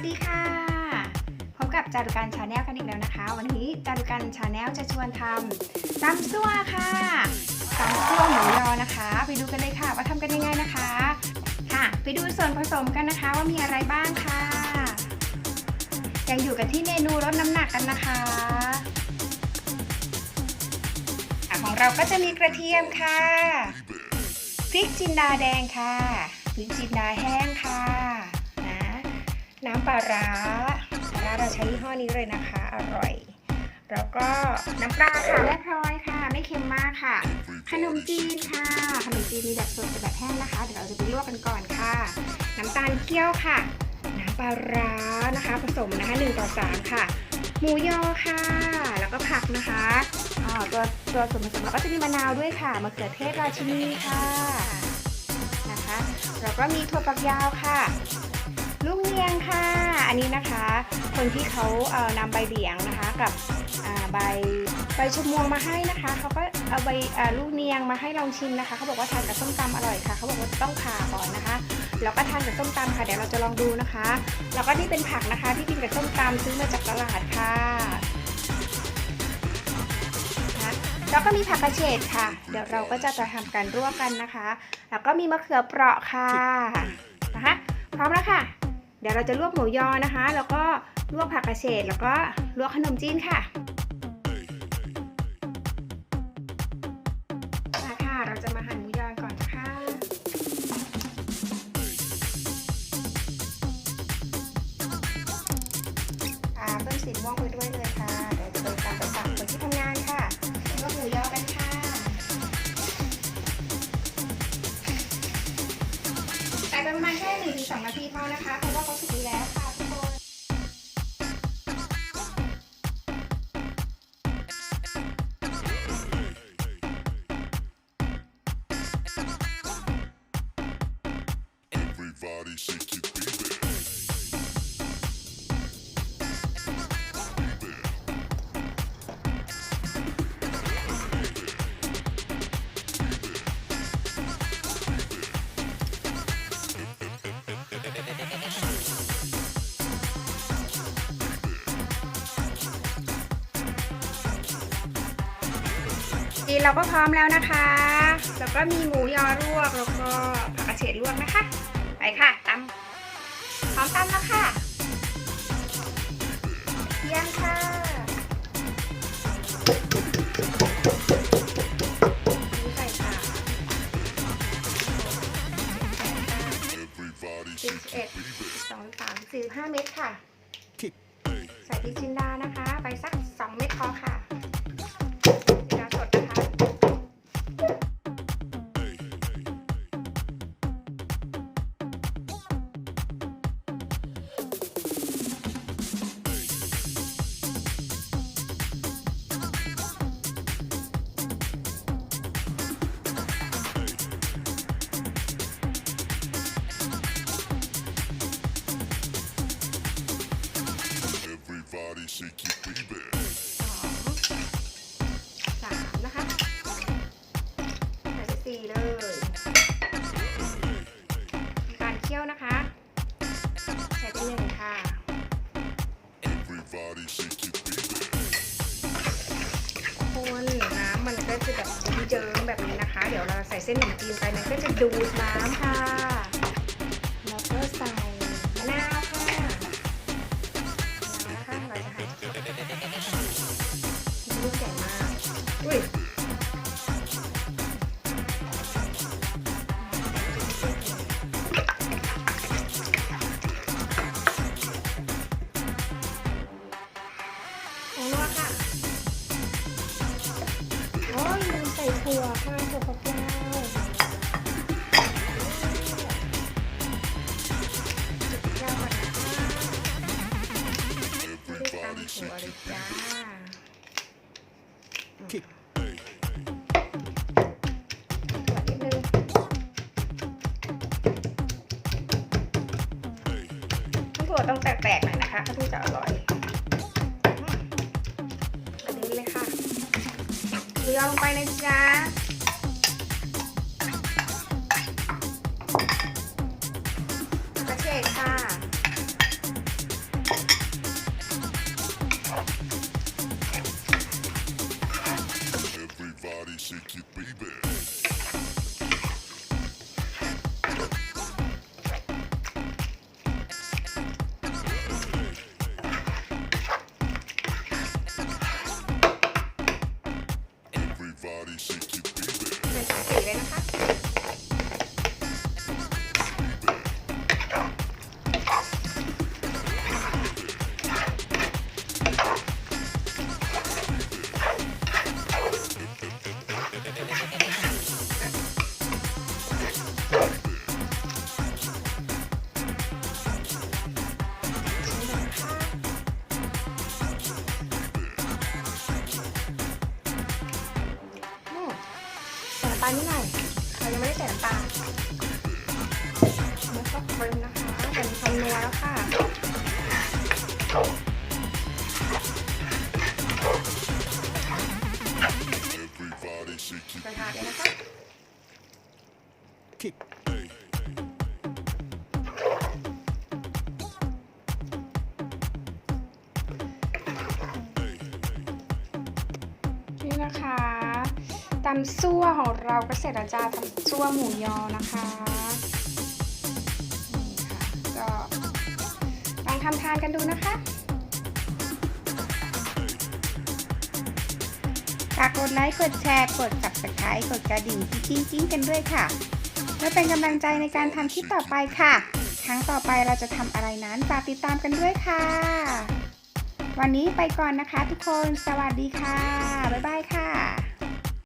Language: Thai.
วัสดีค่ะ พบกับจารุการชาแนลกันอีกแล้วนะคะ วันนี้จารุการชาแนลจะชวนทำตำซั่วค่ะตำซั่วหมูยอนะคะ ไปดูกันเลยค่ะว่าทำกันยังไงนะคะ ค่ะ ไปดูส่วนผสมกันนะคะว่ามีอะไรบ้างค่ะ ยังอยู่กันที่เมนูลดน้ำหนักกันนะคะอะของเราก็จะมีกระเทียมค่ะพริกจินดาแดงค่ะพริกจินดาแห้งค่ะ นะน้ำปลาร้าปลาร้าเราใช้ยี่ห้อนี้เลยนะคะ อร่อย แล้วก็น้ำปลาค่ะแม่พลอยค่ะ ไม่เค็มมากค่ะ ขนมจีนค่ะ ขนมจีนมีแบบสดกับแบบแห้งนะคะ เดี๋ยวเราจะไปลวกกันก่อนค่ะ น้ำตาลเคี่ยวค่ะ น้ำปลาร้านะคะ ผสมนะคะ1ต่อ3ค่ะ หมูยอค่ะ แล้วก็ผักนะคะอ่าตัวตัวส่วนผสมเราก็จะมีมะนาวด้วยค่ะมะเขือเทศราชินีค่ะนะคะ แล้วก็มีถั่วฝักยาวค่ะลูก เนียงค่ะ อันนี้นะคะ คนที่เขาเอ่อนำใบเหลียงนะคะกับใบใบชะมวงมาให้นะคะเขาก็เอาใบลูกเนียงมาให้ลองชิมนะคะเขาบอกว่าทานกับส้มตำอร่อยค่ะเขาบอกว่าต้องผ่าก่อนนะคะแล้วก็ทานกับส้มตำค่ะเดี๋ยวเราจะลองดูนะคะ แล้วก็นี่เป็นผักนะคะที่กินกับส้มตำซื้อมาจากตลาดค่ะนะคะแล้วก็มีผักกระเฉดค่ะ เดี๋ยวเราก็จะจะทำการร่วมกันนะคะ แล้วก็มีมะเขือเปราะค่ะนะคะพร้อมแล้วค่ะ เดี๋ยวเราจะลวกหมูยอนะคะ แล้วก็ลวกผักกระเฉดแล้วก็ลวกขนมจีนค่ะมาค่ะ เราจะมา นเราก็พร้อมแล้วนะคะ แล้วก็มีหมูยอลวกแล้วก็ผักกระเฉดลวกนะคะ ไปค่ะตำพร้อมตำแล้วค่ะเยี่ยมค่ะนี่ใส่ค่ะ Everybody สิบ shake เอ็ด it, baby. สองสามสี่ห้าเม็ดค่ะ Kick. ใส่พริกจินดานะคะ ไปสักสองเม็ดพอค่ะ เจิงแบบนี้นะคะ เดี๋ยวเราใส่เส้นขนมจีนไปมันก็จะดูดน้ำค่ะ เลยจ้าถั่วต้องแตกๆหน่อยนะคะถ้าถึงจะอร่อยอันนี้เลยค่ะหมูยอลงไปนะจ๊ะกระเฉดค่ะ shake it, baby. ำตาลนิดหน่อยเรายังไม่ได้ใส่น้ำตาลแล้วก็คนนะคะเป็นความนัวแล้วค่ะกระทะนะคะนี่นะคะ ตำซั่วของเราก็เสร็จแล้วจ้าตำซั่วหมูยอนะคะก็ลองทำทานกันดูนะคะฝากกดไลค์ กดแชร์ กด subscribe กดกระดิ่งจิ้งจิ้งกันด้วยค่ะ เพื่อเป็นกำลังใจในการทำคลิปต่อไปค่ะ ครั้งต่อไปเราจะทำอะไรนั้นฝากติดตามกันด้วยค่ะ วันนี้ไปก่อนนะคะทุกคน สวัสดีค่ะ บ๊ายบายค่ะ